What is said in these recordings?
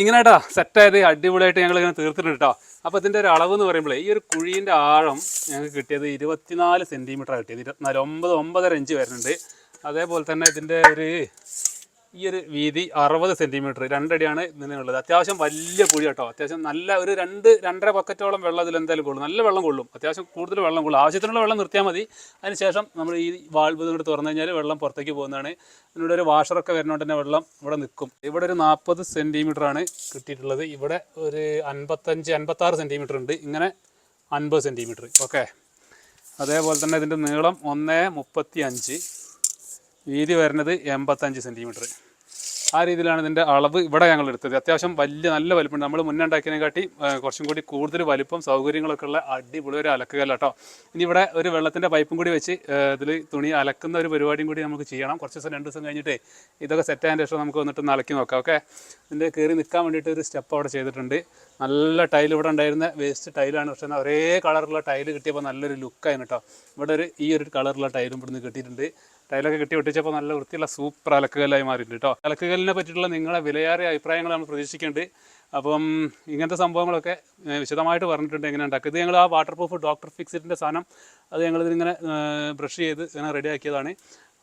ഇങ്ങനെ കേട്ടോ സെറ്റായത് അടിപൊളിയായിട്ട് ഞങ്ങൾ ഇങ്ങനെ തീർത്തിട്ടുണ്ട് കേട്ടോ അപ്പോൾ ഇതിന്റെ ഒരു അളവ് എന്ന് പറയുമ്പോൾ ഈ ഒരു കുഴീന്റെ ആഴം ഞങ്ങൾക്ക് കിട്ടിയത് ഇരുപത്തിനാല് സെന്റിമീറ്ററാണ് കിട്ടിയത്. ഇരുപത്തിനാല് ഒമ്പത് ഒമ്പതര ഇഞ്ച് വരുന്നുണ്ട്. അതേപോലെ തന്നെ ഇതിന്റെ ഒരു ഈ ഒരു വീതി അറുപത് സെന്റിമീറ്റർ രണ്ടടിയാണ് ഇതിനുള്ളത് അത്യാവശ്യം വലിയ കുഴി കേട്ടോ അത്യാവശ്യം നല്ല ഒരു രണ്ട് രണ്ടര ബക്കറ്റോളം വെള്ളം ഇതിൽ എന്തായാലും കൊള്ളും. നല്ല വെള്ളം കൊള്ളും. അത്യാവശ്യം കൂടുതൽ വെള്ളം കൊള്ളും. ആവശ്യത്തിനുള്ള വെള്ളം നിർത്തിയാൽ മതി. അതിനുശേഷം നമ്മൾ ഈ വാൾവ് ഇങ്ങോട്ട് തുറന്നു കഴിഞ്ഞാൽ വെള്ളം പുറത്തേക്ക് പോകുന്നതാണ്. ഇതിനോട് ഒരു വാഷറൊക്കെ വരുന്നതുകൊണ്ട് തന്നെ വെള്ളം ഇവിടെ നിൽക്കും ഇവിടെ ഒരു നാൽപ്പത് ആണ് കിട്ടിയിട്ടുള്ളത്. ഇവിടെ ഒരു അൻപത്തഞ്ച് അൻപത്താറ് സെന്റിമീറ്റർ ഉണ്ട്. ഇങ്ങനെ അൻപത് സെന്റിമീറ്റർ ഓക്കെ. അതേപോലെ തന്നെ ഇതിന്റെ നീളം ഒന്ന് മുപ്പത്തി അഞ്ച് വീതി വരുന്നത് എൺപത്തഞ്ച് സെന്റിമീറ്റർ ആ രീതിയിലാണ് ഇതിന്റെ അളവ് ഇവിടെ ഞങ്ങൾ എടുത്തത്. അത്യാവശ്യം വലിയ നല്ല വലുപ്പം നമ്മൾ മുന്നേ ഉണ്ടാക്കിയതിനെക്കാട്ടി കുറച്ചും കൂടി കൂടുതൽ വലിപ്പം സൗകര്യങ്ങളൊക്കെ ഉള്ള അടിപൊളി ഒരു അലക്കുകല്ല കേട്ടോ ഇനി ഇവിടെ ഒരു വെള്ളത്തിന്റെ പൈപ്പും കൂടി വെച്ച് ഇതിൽ തുണി അലക്കുന്ന ഒരു പരിപാടിയും കൂടി നമുക്ക് ചെയ്യണം. കുറച്ച് ദിവസം രണ്ട് ദിവസം കഴിഞ്ഞിട്ട് ഇതൊക്കെ സെറ്റ് ആയതിന്റെ ശേഷം നമുക്ക് വന്നിട്ട് ഒന്ന് അലക്കി നോക്കാം ഓക്കെ? ഇതിന്റെ കയറി നിൽക്കാൻ വേണ്ടിയിട്ട് ഒരു സ്റ്റെപ്പ് അവിടെ ചെയ്തിട്ടുണ്ട്. നല്ല ടൈൽ ഇവിടെ ഉണ്ടായിരുന്ന വേസ്റ്റ് ടൈലാണ്. പക്ഷേ ഒരേ കളറുള്ള ടൈൽ കിട്ടിയപ്പോൾ നല്ലൊരു ലുക്കായിരുന്നു കേട്ടോ ഇവിടെ ഒരു ഈ ഒരു കളറുള്ള ടൈലും ഇവിടുന്ന് കിട്ടിയിട്ടുണ്ട്. ടൈലൊക്കെ കെട്ടി ഒട്ടിച്ചപ്പോൾ നല്ല വൃത്തിയുള്ള സൂപ്പർ അലക്കുകല്ലായി മാറിയിട്ടുണ്ട് കേട്ടോ. അലക്കുകല്ലിനെ പറ്റിയിട്ടുള്ള നിങ്ങളെ വിലയേറിയ അഭിപ്രായങ്ങൾ നമ്മൾ പ്രതീക്ഷിക്കുന്നുണ്ട്. അപ്പം ഇങ്ങനത്തെ സംഭവങ്ങളൊക്കെ വിശദമായിട്ട് പറഞ്ഞിട്ടുണ്ട് എങ്ങനെ ഉണ്ടാക്കുക. ഇത് ഞങ്ങൾ ആ വാട്ടർ പ്രൂഫ് ഡോക്ടർ ഫിക്സിറ്റിന്റെ സാധനം അത് ഞങ്ങൾ ഇതിങ്ങനെ ബ്രഷ് ചെയ്ത് ഇങ്ങനെ റെഡി ആക്കിയതാണ്.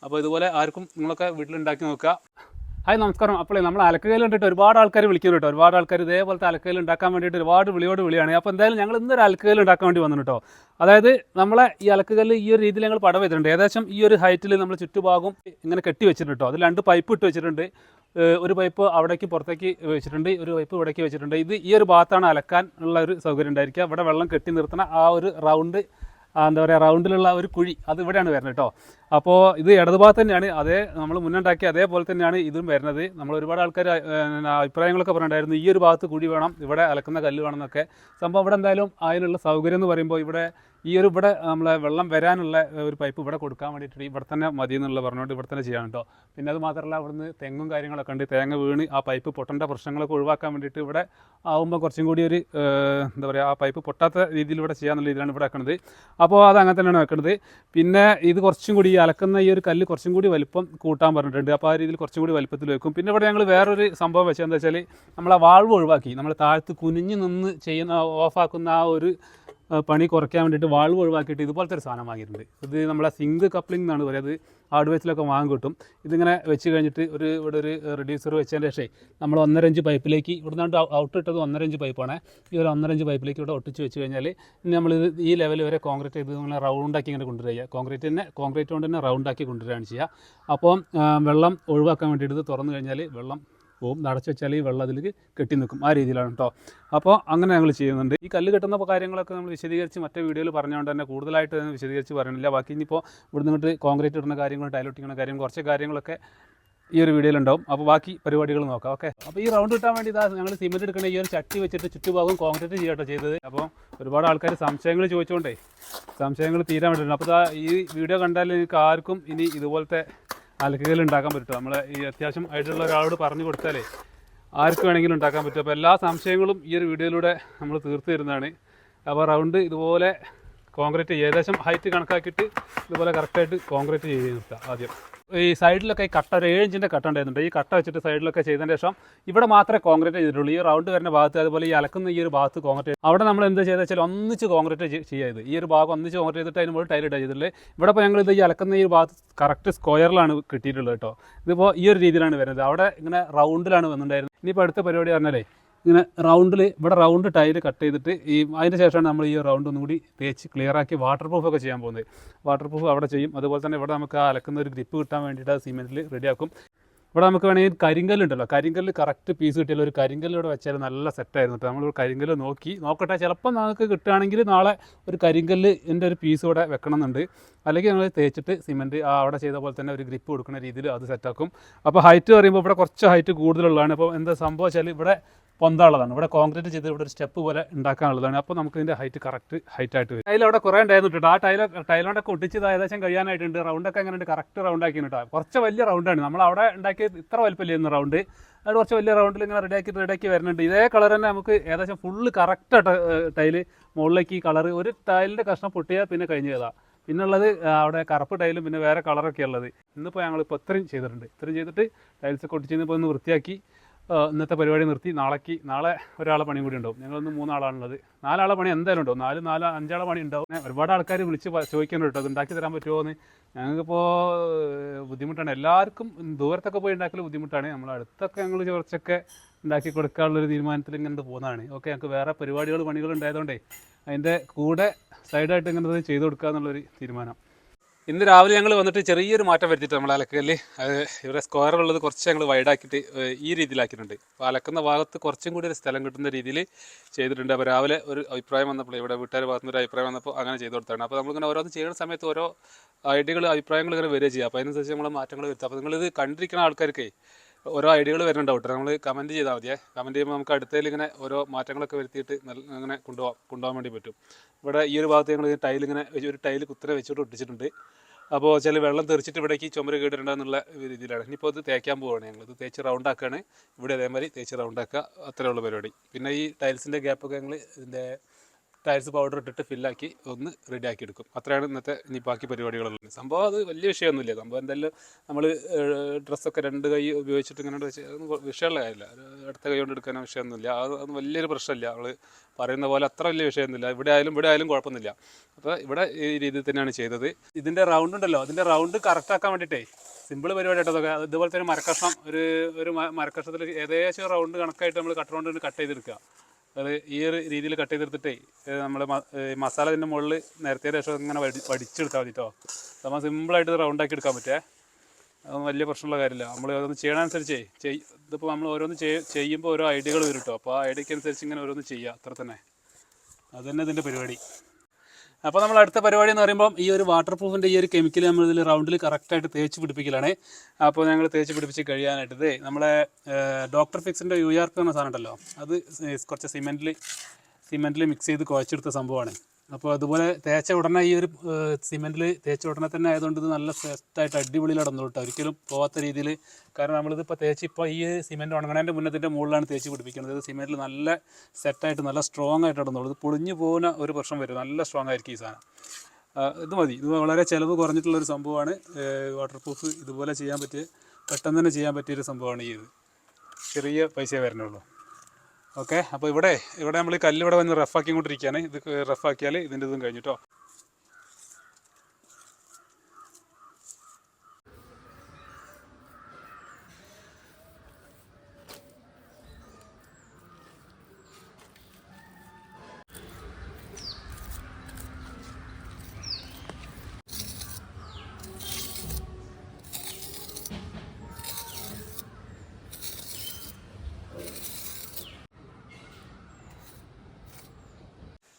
അപ്പോൾ ഇതുപോലെ ആർക്കും നിങ്ങളൊക്കെ വീട്ടിലുണ്ടാക്കി നോക്കുക. ഹായ് നമസ്കാരം. അപ്പോൾ നമ്മൾ അലക്കുകയിൽ കണ്ടിട്ട് ഒരുപാട് ആൾക്കാർ വിളിക്കുന്നു കേട്ടോ ഒരുപാട് ആൾക്കാർ ഇതേപോലത്തെ അലക്കുകയിൽ ഉണ്ടാക്കാൻ വേണ്ടിയിട്ട് ഒരുപാട് വിളിയോട് വിളിയാണ്. അപ്പോൾ എന്തായാലും ഞങ്ങൾ ഇന്നൊരു അലക്കുകയിൽ ഉണ്ടാക്കാൻ വേണ്ടി വന്നു കേട്ടോ അതായത് നമ്മളെ ഈ അലക്കുകല്ല് ഈ ഒരു രീതിയിൽ ഞങ്ങൾ പടം വെച്ചിട്ടുണ്ട്. ഏകദേശം ഈ ഒരു ഹൈറ്റിൽ നമ്മൾ ചുറ്റുഭാഗം ഇങ്ങനെ കെട്ടി വെച്ചിട്ടുണ്ട് കേട്ടോ അതിൽ രണ്ട് പൈപ്പ് ഇട്ട് വെച്ചിട്ടുണ്ട്. ഒരു പൈപ്പ് അവിടേക്ക് പുറത്തേക്ക് വെച്ചിട്ടുണ്ട്. ഒരു പൈപ്പ് ഇവിടേക്ക് വെച്ചിട്ടുണ്ട്. ഇത് ഈ ഒരു ഭാഗത്താണ് അലക്കാൻ ഉള്ള ഒരു സൗകര്യം ഉണ്ടായിരിക്കുക. ഇവിടെ വെള്ളം കെട്ടി നിർത്തണ ആ ഒരു റൗണ്ട് എന്താ പറയുക റൗണ്ടിലുള്ള ഒരു കുഴി അത് ഇവിടെയാണ് വരുന്നത് കേട്ടോ അപ്പോൾ ഇത് ഇടതുഭാഗത്ത് തന്നെയാണ്. അതേ നമ്മൾ മുന്നുണ്ടാക്കിയ അതേപോലെ തന്നെയാണ് ഇതും വരുന്നത്. നമ്മൾ ഒരുപാട് ആൾക്കാർ അഭിപ്രായങ്ങളൊക്കെ പറഞ്ഞിട്ടുണ്ടായിരുന്നു. ഈ ഒരു ഭാഗത്ത് കുഴി വേണം ഇവിടെ അലക്കുന്ന കല്ല് വേണം എന്നൊക്കെ സംഭവം ഇവിടെ എന്തായാലും അതിനുള്ള സൗകര്യം എന്ന് പറയുമ്പോൾ ഇവിടെ ഈ ഒരു ഇവിടെ നമ്മളെ വെള്ളം വരാനുള്ള ഒരു പൈപ്പ് ഇവിടെ കൊടുക്കാൻ വേണ്ടിയിട്ട് ഇവിടെ തന്നെ മതി എന്നുള്ള പറഞ്ഞുകൊണ്ട് ഇവിടെ തന്നെ ചെയ്യാൻ കേട്ടോ. പിന്നെ അത് മാത്രമല്ല ഇവിടുന്ന് തെങ്ങും കാര്യങ്ങളൊക്കെ ഉണ്ട്. തേങ്ങ വീണ് ആ പൈപ്പ് പൊട്ടേണ്ട പ്രശ്നങ്ങളൊക്കെ ഒഴിവാക്കാൻ വേണ്ടിയിട്ട് ഇവിടെ ആവുമ്പോൾ കുറച്ചും കൂടി ഒരു എന്താ പറയുക ആ പൈപ്പ് പൊട്ടാത്ത രീതിയിൽ ഇവിടെ ചെയ്യാന്നുള്ള രീതിയിലാണ് ഇവിടെ വെക്കുന്നത് അപ്പോൾ അത് അങ്ങനെ തന്നെയാണ് വെക്കുന്നത് പിന്നെ ഇത് കുറച്ചും കൂടി ഈ അലക്കുന്ന ഈ ഒരു കല്ല് കുറച്ചും കൂടി വലിപ്പം കൂട്ടാൻ പറഞ്ഞിട്ടുണ്ട്. അപ്പോൾ ആ രീതിയിൽ കുറച്ചും കൂടി വലിപ്പത്തിൽ വെക്കും. പിന്നെ ഇവിടെ ഞങ്ങൾ വേറൊരു സംഭവം വെച്ചാൽ എന്താ വെച്ചാൽ നമ്മൾ ആ വാൾവ് ഒഴിവാക്കി. നമ്മൾ താഴത്ത് കുനിഞ്ഞ് നിന്ന് ചെയ്യുന്ന ഓഫാക്കുന്ന ആ ഒരു പണി കുറയ്ക്കാൻ വേണ്ടിയിട്ട് വാൾവ് ഒഴിവാക്കിയിട്ട് ഇതുപോലത്തെ ഒരു സാധനം വാങ്ങിയിട്ടുണ്ട്. ഇത് നമ്മളെ സിങ്ക് കപ്ലിംഗ് എന്നാണ് പറയുന്നത് ഹാർഡ്വെയർസിലൊക്കെ വാങ്ങാൻ കിട്ടും. ഇതിങ്ങനെ വെച്ച് കഴിഞ്ഞിട്ട് ഒരു ഇവിടെ ഒരു റെഡ്യൂസർ വെച്ചതിന്റെ ശേഷം നമ്മൾ ഒന്നര ഇഞ്ച് പൈപ്പിലേക്ക് ഇവിടെ നിന്ന് ഔട്ട് ഇട്ടത് ഒന്നര ഇഞ്ച് പൈപ്പാണ് ഈ ഒരു ഒന്നര ഇഞ്ച് പൈപ്പിലേക്ക് ഇവിടെ ഒട്ടിച്ച് വെച്ച് കഴിഞ്ഞാൽ നമ്മളിത് ഈ ലെവൽ വരെ കോൺക്രീറ്റ് ചെയ്ത് നമ്മൾ റൗണ്ടാക്കി ഇങ്ങനെ കൊണ്ടുവരിക. കോൺക്രീറ്റ് തന്നെ കോൺക്രീറ്റ് കൊണ്ട് തന്നെ റൗണ്ടാക്കി കൊണ്ടുവരികയാണ് ചെയ്യുക. അപ്പോൾ വെള്ളം ഒഴിവാക്കാൻ വേണ്ടിയിട്ട് ഇത് തുറന്നു കഴിഞ്ഞാൽ വെള്ളം പോവും നടച്ചു വെച്ചാൽ ഈ വെള്ളം അതിലേക്ക് കെട്ടി നിൽക്കും. ആ രീതിയിലാണ് കേട്ടോ അപ്പോൾ അങ്ങനെ ഞങ്ങൾ ചെയ്യുന്നുണ്ട്. ഈ കല്ല് കെട്ടുന്ന കാര്യങ്ങളൊക്കെ നമ്മൾ വിശദീകരിച്ച് മറ്റേ വീഡിയോയിൽ പറഞ്ഞുകൊണ്ട് തന്നെ കൂടുതലായിട്ട് വിശദീകരിച്ച് പറയുന്നില്ല. ബാക്കി ഇനിയിപ്പോൾ ഇവിടെ നിന്നിട്ട് കോൺക്രീറ്റ് ഇടുന്ന കാര്യങ്ങൾ ടൈലൊട്ടിക്കുന്ന കാര്യം കുറച്ച് കാര്യങ്ങളൊക്കെ ഈ ഒരു വീഡിയോയിൽ ഉണ്ടാവും. അപ്പോൾ ബാക്കി പരിപാടികൾ നോക്കാം. ഓക്കെ? അപ്പോൾ ഈ റൗണ്ട് കിട്ടാൻ വേണ്ടി ഇതാ ഞങ്ങൾ സിമെന്റ് എടുക്കുന്ന ഈ ഒരു ചട്ടി വെച്ചിട്ട് ചുറ്റുഭാഗം കോൺക്രീറ്റ് ചെയ്യട്ടോ ചെയ്തത്. അപ്പോൾ ഒരുപാട് ആൾക്കാർ സംശയങ്ങൾ ചോദിച്ചുകൊണ്ടേ സംശയങ്ങൾ തീരാൻ വേണ്ടിയിട്ടുണ്ട്. അപ്പോൾ ഈ വീഡിയോ കണ്ടാൽ നിങ്ങൾക്ക് ആർക്കും ഇനി ഇതുപോലത്തെ അലക്കുകൾ ഉണ്ടാക്കാൻ പറ്റും. നമ്മൾ ഈ അത്യാവശ്യം ആയിട്ടുള്ള ഒരാളോട് പറഞ്ഞു കൊടുത്താലേ ആർക്ക് വേണമെങ്കിലും ഉണ്ടാക്കാൻ പറ്റും. അപ്പോൾ എല്ലാ സംശയങ്ങളും ഈ ഒരു വീഡിയോയിലൂടെ നമ്മൾ തീർത്തു തരുന്നതാണ്. അപ്പോൾ റൗണ്ട് ഇതുപോലെ കോൺക്രീറ്റ് ഏകദേശം ഹൈറ്റ് കണക്കാക്കിയിട്ട് ഇതുപോലെ കറക്റ്റായിട്ട് കോൺക്രീറ്റ് ചെയ്ത് നിർത്തുക ആദ്യം. ഈ സൈഡിലൊക്കെ ഈ കട്ട ഒരു ഏഴ് ഇഞ്ചിന്റെ കട്ട ഉണ്ടായിരുന്നുണ്ട്. ഈ കട്ട വെച്ചിട്ട് സൈഡിലൊക്കെ ചെയ്തതിന് ശേഷം ഇവിടെ മാത്രമേ കോൺക്രീറ്റ് ചെയ്തിട്ടുള്ളൂ. ഈ റൗണ്ട് വരുന്ന ഭാഗത്ത് അതുപോലെ ഈ അലക്കുന്ന ഈ ഒരു ഭാഗത്ത് കോൺക്രീറ്റ് അവിടെ നമ്മൾ എന്ത് ചെയ്തെന്ന് വെച്ചാൽ ഒന്നിച്ച് കോൺക്രീറ്റ് ചെയ്യത് ഈ ഒരു ഭാഗം ഒന്നിച്ച് കോൺക്രീറ്റ് ചെയ്തിട്ട് അതിന് മുകളിൽ ഇടുക ചെയ്തിട്ടുള്ളത്. ഇവിടെ ഇപ്പോൾ ഞങ്ങൾ ഇത് ഈ അലക്കുന്ന ഈ ഭാഗത്ത് കറക്റ്റ് സ്ക്വയറിലാണ് കിട്ടിയിട്ടുള്ളത് കേട്ടോ. ഇതിപ്പോൾ ഈ ഒരു രീതിയിലാണ് വരുന്നത്. അവിടെ ഇങ്ങനെ റൗണ്ടിലാണ് വന്നിട്ടുണ്ടായിരുന്നത്. ഇനിയിപ്പോൾ അടുത്ത പരിപാടി പറഞ്ഞാലേ ഇങ്ങനെ റൗണ്ടിൽ ഇവിടെ റൗണ്ട് ടൈൽ കട്ട് ചെയ്തിട്ട് ഈ അതിന് ശേഷമാണ് നമ്മൾ ഈ റൗണ്ട് ഒന്നും കൂടി തേച്ച് ക്ലിയർ ആക്കി വാട്ടർ പ്രൂഫ് ഒക്കെ ചെയ്യാൻ പോകുന്നത്. വാട്ടർ പ്രൂഫ് അവിടെ ചെയ്യും. അതുപോലെ തന്നെ ഇവിടെ നമുക്ക് ആ അലക്കുന്ന ഒരു ഗ്രിപ്പ് കിട്ടാൻ വേണ്ടിയിട്ട് ആ സിമെന്റിൽ റെഡിയാക്കും ഇവിടെ നമുക്ക് വേണമെങ്കിൽ കരിങ്കല്ലുണ്ടല്ലോ കരിങ്കല്ല് കറക്റ്റ് പീസ് കിട്ടിയാൽ ഒരു കരിങ്കല്ല് വെച്ചാൽ നല്ല സെറ്റായിരുന്നു കേട്ടോ നമ്മൾ കരിങ്കല്ല് നോക്കി. നോക്കട്ടെ ചിലപ്പോൾ നമുക്ക് കിട്ടുകയാണെങ്കിൽ നാളെ ഒരു കരിങ്കല്ല് എന്റെ ഒരു പീസ് ഇവിടെ വെക്കണമെന്നുണ്ട്. അല്ലെങ്കിൽ നമ്മൾ തേച്ചിട്ട് സിമെന്റ് ആ അവിടെ ചെയ്ത പോലെ തന്നെ ഒരു ഗ്രിപ്പ് കൊടുക്കുന്ന രീതിയിൽ അത് സെറ്റാക്കും അപ്പോൾ ഹൈറ്റ് പറയുമ്പോൾ ഇവിടെ കുറച്ച് ഹൈറ്റ് കൂടുതലുള്ളതാണ്. അപ്പോൾ എന്താ സംഭവം വെച്ചാൽ ഇവിടെ പൊന്താനുള്ളതാണ്. ഇവിടെ കോൺക്രീറ്റ് ചെയ്ത് ഇവിടെ ഒരു സ്റ്റെപ്പ് പോലെ ഉണ്ടാക്കാനുള്ളതാണ്. അപ്പോൾ നമുക്ക് ഇതിന്റെ ഹൈറ്റ് കറക്റ്റ് ഹൈറ്റ് ആയിട്ട് വരും. ടൈൽ അവിടെ കുറേ ഉണ്ടായിരുന്നു ആ ടൈല ടൈലോണ്ടൊക്കെ ഒട്ടിച്ചത് ഏകദേശം കഴിയാനായിട്ടുണ്ട്. റൗണ്ടൊക്കെ അങ്ങനെ കറക്റ്റ് റൗണ്ട് കേട്ടോ. കുറച്ച് വലിയ റൗണ്ടാണ് നമ്മൾ അവിടെ ഉണ്ടാക്കിയത് ഇത്ര വലിപ്പമില്ലായിരുന്നു റൗണ്ട് അത് കുറച്ച് വലിയ റൗണ്ടിൽ ഇങ്ങനെ റെഡിയാക്കി റെഡിയാക്കി വരുന്നുണ്ട്. ഇതേ കളർ തന്നെ നമുക്ക് ഏകദേശം ഫുള്ള് കറക്റ്റ് ടൈൽ മുകളിലേക്ക് ഈ കളർ ഒരു ടൈലിന്റെ കഷ്ണം പൊട്ടിയാൽ പിന്നെ കഴിഞ്ഞ് പിന്നെ ആ, അവിടെ കറുപ്പ് ടൈലും പിന്നെ വേറെ കളറൊക്കെ ഉള്ളത്. ഇന്നിപ്പോൾ ഞങ്ങൾ ഇപ്പോൾ ഇത്രയും ചെയ്തിട്ടുണ്ട്. ഇത്രയും ചെയ്തിട്ട് ടൈൽസ് ഒക്കെ ഒട്ടിച്ച് ഒന്ന് വൃത്തിയാക്കി ഇന്നത്തെ പരിപാടി നിർത്തി. നാളേക്ക് നാളെ ഒരാളെ പണി കൂടി ഉണ്ടാവും. ഞങ്ങളൊന്ന് മൂന്നാളാണുള്ളത്. നാലാളെ പണി എന്തായാലും ഉണ്ടാവും. നാല് നാല് അഞ്ചാളെ പണി ഉണ്ടാവും. ഒരുപാട് ആൾക്കാർ വിളിച്ച് ചോദിക്കുന്നുണ്ട് കേട്ടോ. അത് ഉണ്ടാക്കി തരാൻ പറ്റുമോ എന്ന്. ഞങ്ങൾക്കിപ്പോൾ ബുദ്ധിമുട്ടാണ്. എല്ലാവർക്കും ദൂരത്തൊക്കെ പോയി ഉണ്ടാക്കൽ ബുദ്ധിമുട്ടാണ്. നമ്മൾ അടുത്തൊക്കെ ഞങ്ങൾ കുറച്ചൊക്കെ ഉണ്ടാക്കി കൊടുക്കാനുള്ളൊരു തീരുമാനത്തിൽ ഇങ്ങനെ പോകുന്നതാണ്. ഓക്കെ ഞങ്ങൾക്ക് വേറെ പരിപാടികൾ പണികൾ ഉണ്ടായതുകൊണ്ടേ അതിന്റെ കൂടെ സൈഡായിട്ട് ഇങ്ങനെ ചെയ്ത് കൊടുക്കുക എന്നുള്ളൊരു തീരുമാനം. ഇന്ന് രാവിലെ ഞങ്ങൾ വന്നിട്ട് ചെറിയൊരു മാറ്റം വരുത്തിയിട്ട് നമ്മൾ അലക്കൽ ഇവിടെ സ്ക്വയറുള്ളത് കുറച്ച് ഞങ്ങൾ വൈഡാക്കിയിട്ട് ഈ രീതിയിലാക്കിയിട്ടുണ്ട്. അപ്പോൾ അലക്കുന്ന ഭാഗത്ത് കുറച്ചും കൂടി ഒരു സ്ഥലം കിട്ടുന്ന രീതിയിൽ ചെയ്തിട്ടുണ്ട്. അപ്പോൾ രാവിലെ ഒരു അഭിപ്രായം വന്നപ്പോൾ ഇവിടെ വീട്ടുകാർ ഭാഗത്തുനിന്ന് ഒരു അഭിപ്രായം വന്നപ്പോൾ അങ്ങനെ ചെയ്ത് കൊടുത്താണ്. അപ്പോൾ നമ്മളിങ്ങനെ ഓരോന്ന് ചെയ്യുന്ന സമയത്ത് ഓരോ ഐഡിയകൾ അഭിപ്രായങ്ങൾ ഇങ്ങനെ വരിക ചെയ്യുക അപ്പോൾ അതിനനുസരിച്ച് നമ്മൾ മാറ്റങ്ങൾ വരുത്തുക. അപ്പോൾ നിങ്ങളിത് കണ്ടിരിക്കുന്ന ആൾക്കാർക്ക് ഓരോ ഐഡിയകൾ വരുന്നുണ്ടാവും കേട്ടോ നമ്മൾ കമന്റ് ചെയ്താൽ മതിയേ. കമന്റ് ചെയ്യുമ്പോൾ നമുക്ക് അടുത്തതിൽ ഇങ്ങനെ ഓരോ മാറ്റങ്ങളൊക്കെ വരുത്തിയിട്ട് നല്ല അങ്ങനെ കൊണ്ടുപോകാം കൊണ്ടുപോകാൻ വേണ്ടി പറ്റും. ഇവിടെ ഈ ഒരു ഭാഗത്ത് ഞങ്ങൾ ടൈൽ ഇങ്ങനെ ഒരു ടൈൽ കുത്തനെ വെച്ചിട്ട് ഒട്ടിച്ചിട്ടുണ്ട്. അപ്പോൾ ചില വെള്ളം തെറിച്ചിട്ട് ഇവിടേക്ക് ചുമര് കേട്ടിട്ടുണ്ടെന്നുള്ള രീതിയിലാണ്. ഇനിയിപ്പോൾ ഇത് തേക്കാൻ പോവുകയാണ് ഞങ്ങൾ ഇത് തേച്ച് റൗണ്ട് ആക്കുകയാണ് ഇവിടെ അതേമാതിരി തേച്ച് റൗണ്ട് ആക്കുക അത്രയുള്ള പരിപാടി. പിന്നെ ഈ ടൈൽസിന്റെ ഗ്യാപ്പൊക്കെ ഞങ്ങൾ ഇതിന്റെ ടൈൽസ് പൗഡർ ഇട്ടിട്ട് ഫില്ലാക്കി ഒന്ന് റെഡി ആക്കി എടുക്കും അത്രയാണ് ഇന്നത്തെ ഇനി ബാക്കി പരിപാടികളുള്ളത്. സംഭവം അത് വലിയ വിഷയമൊന്നുമില്ല. സംഭവം എന്തായാലും നമ്മൾ ഡ്രസ്സൊക്കെ രണ്ട് കൈ ഉപയോഗിച്ചിട്ട് ഇങ്ങനെ വെച്ച് വിഷയമുള്ള കാര്യമില്ല. അടുത്ത കൈ കൊണ്ട് എടുക്കാനോ വിഷയമൊന്നുമില്ല. അത് വലിയൊരു പ്രശ്നമില്ല. നമ്മൾ പറയുന്ന പോലെ അത്ര വലിയ വിഷയമൊന്നുമില്ല. ഇവിടെ ആയാലും ഇവിടെ ആയാലും കുഴപ്പമൊന്നുമില്ല. അപ്പോൾ ഇവിടെ ഈ രീതിയിൽ തന്നെയാണ് ചെയ്തത്. ഇതിന്റെ റൗണ്ട് ഉണ്ടല്ലോ. അതിന്റെ റൗണ്ട് കറക്റ്റാക്കാൻ വേണ്ടിയിട്ടേ സിമ്പിൾ പരിപാടി ആയിട്ട് അതൊക്കെ ഇതുപോലെ തന്നെ മരക്കഷ്ണം ഒരു ഒരു മരക്കഷ്ണത്തിൽ ഏകദേശം റൗണ്ട് കണക്കായിട്ട് നമ്മൾ കട്ട് റൗണ്ട് കട്ട് ചെയ്തെടുക്കുക. അത് ഈ ഒരു രീതിയിൽ കട്ട് ചെയ്തെടുത്തിട്ടേ നമ്മൾ മസാല ഇതിന്റെ മുകളിൽ നേരത്തെ ശേഷം ഇങ്ങനെ വടി വടിച്ചെടുത്താൽ മതി കേട്ടോ നമ്മൾ സിമ്പിളായിട്ട് റൗണ്ട് ആക്കി എടുക്കാൻ പറ്റേ. അതൊന്നും വലിയ പ്രശ്നമുള്ള കാര്യമില്ല നമ്മൾ ഓരോന്ന് ചെയ്യണമനുസരിച്ചേ ചെയ് ഇതിപ്പോൾ നമ്മൾ ഓരോന്ന് ചെയ് ചെയ്യുമ്പോൾ ഓരോ ഐഡിയകൾ വരും കേട്ടോ അപ്പോൾ ആ ഐഡിയക്ക് അനുസരിച്ച് ഇങ്ങനെ ഓരോന്ന് ചെയ്യുക അത്ര തന്നെ. അത് തന്നെ ഇതിന്റെ പരിപാടി. അപ്പോൾ നമ്മൾ അടുത്ത പരിപാടി എന്ന് പറയുമ്പോൾ ഈ ഒരു വാട്ടർ പ്രൂഫിന്റെ ഈ ഒരു കെമിക്കൽ നമ്മൾ ഇതിൽ റൗണ്ടിൽ കറക്റ്റായിട്ട് തേച്ച് പിടിപ്പിക്കലാണ്. അപ്പോൾ ഞങ്ങൾ തേച്ച് പിടിപ്പിച്ച് കഴിയാനായിട്ട് നമ്മളെ ഡോക്ടർ ഫിക്സിന്റെ യു ആർ പി എന്ന സാധനം ഉണ്ടല്ലോ അത് കുറച്ച് സിമെന്റിൽ സിമെന്റിൽ മിക്സ് ചെയ്ത് കുഴച്ചെടുത്ത സംഭവമാണ്. അപ്പോൾ അതുപോലെ തേച്ച ഉടനെ ഈ ഒരു സിമെന്റിൽ തേച്ച ഉടനെ തന്നെ ആയതുകൊണ്ട് ഇത് നല്ല സെറ്റായിട്ട് അടിപൊളിയിൽ നടന്നു കേട്ടോ. ഒരിക്കലും പോവാത്ത രീതിയിൽ കാരണം നമ്മളിതിപ്പോൾ തേച്ച് ഇപ്പോൾ ഈ സിമെന്റ് ഉണങ്ങണേന്റെ മുന്നത്തിന്റെ മുകളിലാണ് തേച്ച് പിടിപ്പിക്കുന്നത്. ഇത് സിമെന്റിൽ നല്ല സെറ്റായിട്ട് നല്ല സ്ട്രോങ് ആയിട്ട് നടന്നുള്ളൂ ഇത് പൊളിഞ്ഞു പോകുന്ന ഒരു പ്രശ്നം വരും. നല്ല സ്ട്രോങ് ആയിരിക്കും ഈ സാധനം. ഇത് മതി. ഇത് വളരെ ചിലവ് കുറഞ്ഞിട്ടുള്ളൊരു സംഭവമാണ്. വാട്ടർ പ്രൂഫ് ഇതുപോലെ ചെയ്യാൻ പറ്റിയ പെട്ടെന്ന് തന്നെ ചെയ്യാൻ പറ്റിയൊരു സംഭവമാണ് ഈ ഇത്. ചെറിയ പൈസ വരണുള്ളൂ. ഓക്കെ അപ്പോൾ ഇവിടെ ഇവിടെ നമ്മൾ കല്ല് ഇവിടെ വന്ന് റഫാക്കിക്കൊണ്ടിരിക്കുകയാണ് ഇത് റഫാക്കിയാൽ ഇതിന്റെ ഇതും കഴിഞ്ഞിട്ടോ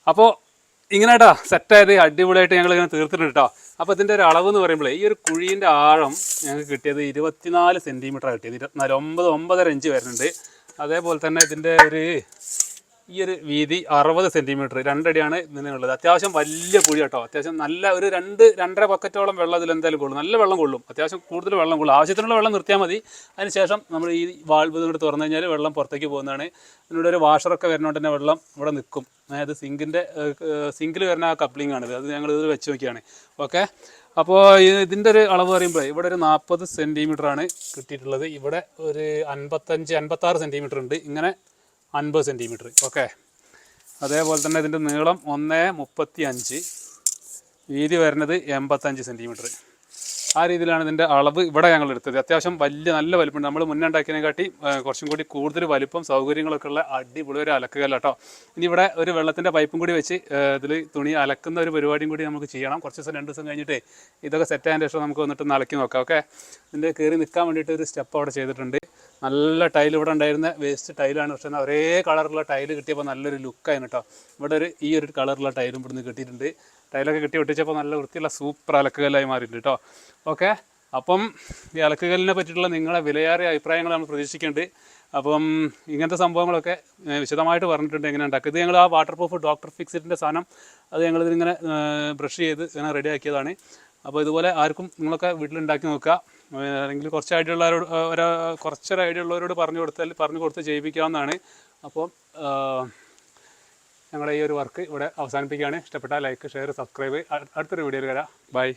അപ്പോൾ ഇങ്ങനെ കേട്ടാ സെറ്റായത് അടിപൊളിയായിട്ട് ഞങ്ങൾ ഇങ്ങനെ തീർത്തിട്ടുണ്ട് കേട്ടോ അപ്പോൾ ഇതിന്റെ ഒരു അളവ് എന്ന് പറയുമ്പോൾ ഈ ഒരു കുഴീന്റെ ആഴം ഞങ്ങൾക്ക് കിട്ടിയത് ഇരുപത്തിനാല് സെന്റിമീറ്റർ കിട്ടിയത് ഇരുപത്തിനാല് ഒമ്പത് ഒമ്പതര ഇഞ്ച് വരുന്നുണ്ട്. അതേപോലെ തന്നെ ഇതിന്റെ ഒരു ഈ ഒരു വീതി അറുപത് സെന്റിമീറ്റർ രണ്ടടിയാണ് ഇതിനുള്ളത്. അത്യാവശ്യം വലിയ കുഴി കേട്ടോ. അത്യാവശ്യം നല്ല ഒരു രണ്ട് രണ്ടര ബക്കറ്റോളം വെള്ളം ഇതിൽ എന്തായാലും കൊള്ളും. നല്ല വെള്ളം കൊള്ളും. അത്യാവശ്യം കൂടുതൽ വെള്ളം കൊള്ളും. ആവശ്യത്തിനുള്ള വെള്ളം നിർത്തിയാൽ മതി. അതിനുശേഷം നമ്മൾ ഈ വാൾവ് ഇങ്ങോട്ട് തുറന്നു കഴിഞ്ഞാൽ വെള്ളം പുറത്തേക്ക് പോകുന്നതാണ്. ഇതിനോട് ഒരു വാഷറൊക്കെ വരുന്നതുകൊണ്ട് തന്നെ വെള്ളം ഇവിടെ നിൽക്കും. അതായത് സിങ്കിന്റെ സിങ്കിൽ വരുന്ന ആ കപ്ലിംഗ് ആണിത് അത് ഞങ്ങൾ ഇതിൽ വെച്ച് നോക്കിയാണ്. ഓക്കെ? അപ്പോൾ ഇതിന്റെ ഒരു അളവ് പറയുമ്പോൾ ഇവിടെ ഒരു നാൽപ്പത് ആണ് കിട്ടിയിട്ടുള്ളത്. ഇവിടെ ഒരു അൻപത്തഞ്ച് അൻപത്താറ് സെന്റിമീറ്റർ ഉണ്ട്. ഇങ്ങനെ അൻപത് സെന്റിമീറ്റർ ഓക്കെ. അതേപോലെ തന്നെ ഇതിന്റെ നീളം ഒന്ന് മുപ്പത്തി അഞ്ച് വീതി വരുന്നത് എൺപത്തഞ്ച് സെന്റിമീറ്റർ ആ രീതിയിലാണ് ഇതിന്റെ അളവ് ഇവിടെ ഞങ്ങൾ എടുത്തത്. അത്യാവശ്യം വലിയ നല്ല വലിപ്പമുണ്ട്. നമ്മൾ മുന്നേ ഉണ്ടാക്കിയതിനെക്കാട്ടി കുറച്ചും കൂടി കൂടുതൽ വലിപ്പം സൗകര്യങ്ങളൊക്കെ ഉള്ള അടിപൊളി ഒരു അലക്കുകയല്ല കേട്ടോ ഇനി ഇവിടെ ഒരു വെള്ളത്തിന്റെ പൈപ്പും കൂടി വെച്ച് ഇതിൽ തുണി അലക്കുന്ന ഒരു പരിപാടിയും കൂടി നമുക്ക് ചെയ്യണം. കുറച്ച് ദിവസം രണ്ട് ദിവസം കഴിഞ്ഞിട്ട് ഇതൊക്കെ സെറ്റ് ആയതിന്റെ ശേഷം നമുക്ക് വന്നിട്ട് അലക്കി നോക്കാം. ഓക്കെ. ഇതിന്റെ കയറി നിൽക്കാൻ വേണ്ടിയിട്ട് ഒരു സ്റ്റെപ്പ് അവിടെ ചെയ്തിട്ടുണ്ട്. നല്ല ടൈൽ ഇവിടെ ഉണ്ടായിരുന്ന. വേസ്റ്റ് ടൈലാണ് പക്ഷേ എന്നാൽ ഒരേ കളറുള്ള ടൈൽ കിട്ടിയപ്പോൾ നല്ലൊരു ലുക്കായിരുന്നു കേട്ടോ ഇവിടെ ഒരു ഈ ഒരു കളറുള്ള ടൈലും ഇവിടുന്ന് കിട്ടിയിട്ടുണ്ട്. ടൈലൊക്കെ കിട്ടി ഒട്ടിച്ചപ്പോൾ നല്ല വൃത്തിയുള്ള സൂപ്പർ അലക്കുകല്ലായി മാറിയിട്ടുണ്ട് കേട്ടോ ഓക്കെ അപ്പം ഈ അലക്കുകല്ലിനെ പറ്റിയിട്ടുള്ള നിങ്ങളെ വിലയേറിയ അഭിപ്രായങ്ങൾ നമ്മൾ പ്രതീക്ഷിക്കുന്നുണ്ട് അപ്പം ഇങ്ങനത്തെ സംഭവങ്ങളൊക്കെ വിശദമായിട്ട് പറഞ്ഞിട്ടുണ്ട് എങ്ങനെ ഉണ്ടാക്കുക. ഇത് ഞങ്ങൾ ആ വാട്ടർ പ്രൂഫ് ഡോക്ടർ ഫിക്സിറ്റിന്റെ സാധനം അത് ഞങ്ങളിതിങ്ങനെ ബ്രഷ് ചെയ്ത് ഇങ്ങനെ റെഡി ആക്കിയതാണ്. അപ്പോൾ ഇതുപോലെ ആർക്കും നിങ്ങളൊക്കെ വീട്ടിലുണ്ടാക്കി നോക്കുക. അല്ലെങ്കിൽ കുറച്ച് ഐഡിയ ഉള്ളവരോട് ഒരാ കുറച്ചൊരു ഐഡിയ ഉള്ളവരോട് പറഞ്ഞു കൊടുത്താൽ പറഞ്ഞു കൊടുത്ത് ചെയ്യിപ്പിക്കാവുന്നതാണ് അപ്പോൾ ഞങ്ങളുടെ ഈ ഒരു വർക്ക് ഇവിടെ അവസാനിപ്പിക്കുകയാണ്. ഇഷ്ടപ്പെട്ടാൽ ലൈക്ക് ഷെയർ സബ്സ്ക്രൈബ് അടുത്തൊരു വീഡിയോയിൽ വരാം. ബൈ